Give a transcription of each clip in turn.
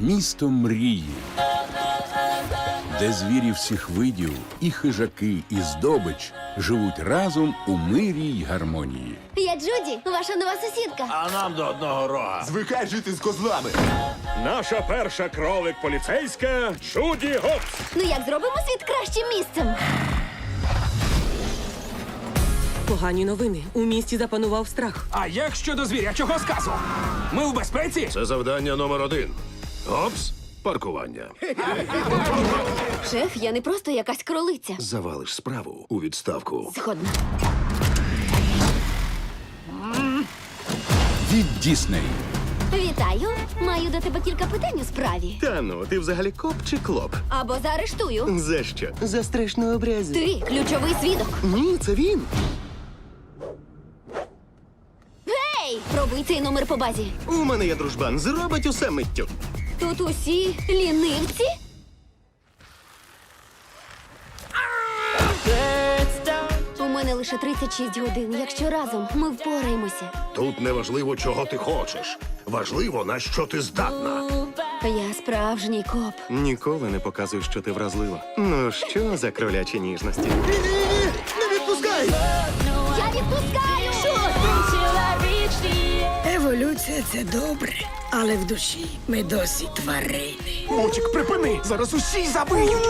Місто мрії, де звірі всіх видів, і хижаки, і здобич живуть разом у мирі й гармонії. Я Джуді, ваша нова сусідка. А нам до одного рога. Звикай жити з козлами. Наша перша кролик поліцейська Джуді Гопс. Ну як зробимо світ кращим місцем? Погані новини. У місті запанував страх. А як щодо звірячого сказу? Ми в безпеці? Це завдання номер один. Опс, паркування. Шеф, я не просто якась кролиця. Завалиш справу у відставку. Згодна. Від Дісней Вітаю. Маю до тебе кілька питань у справі. Та ну, ти взагалі коп чи клоп? Або заарештую. За що? За страшну образу. Ти ключовий свідок. Ні, це він. Гей! Пробуй цей номер по базі. У мене є дружбан, зробить усе миттю. Тут усі лінивці. У мене лише 36 годин. Якщо разом ми впораємося. Тут не важливо, чого ти хочеш. Важливо, на що ти здатна. Я справжній коп. Ніколи не показуй, що ти вразлива. Ну що за кролячі ніжності? Не відпускай! Я відпускаю! Еволюція це добре, але в душі ми досі тварини. Мучик, припини! Зараз усі забиють!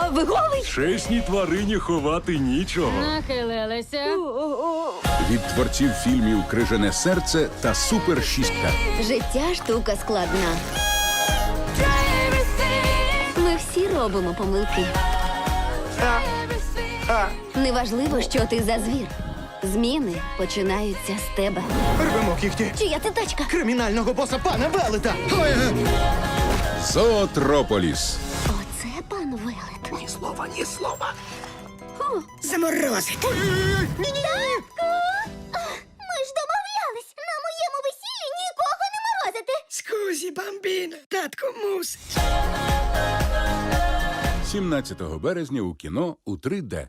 А, ви голий? Чесній тварині ховати нічого. Нахилилися. від творців фільмів Крижане серце та Супер шістка. Життя штука складна. Ми всі робимо помилки. Неважливо, що ти за звір. Зміни починаються з тебе. Рвемо кіхті Чия це тачка? кримінального боса пана Велета. Ой, е. Зоотрополіс. Оце пан Велет. Ні слова, ні слова. Заморозити. Ми ж домовлялись на моєму весіллі нікого не морозити. Скузі, бамбіно, татко мусить. 17 березня у кіно у 3D.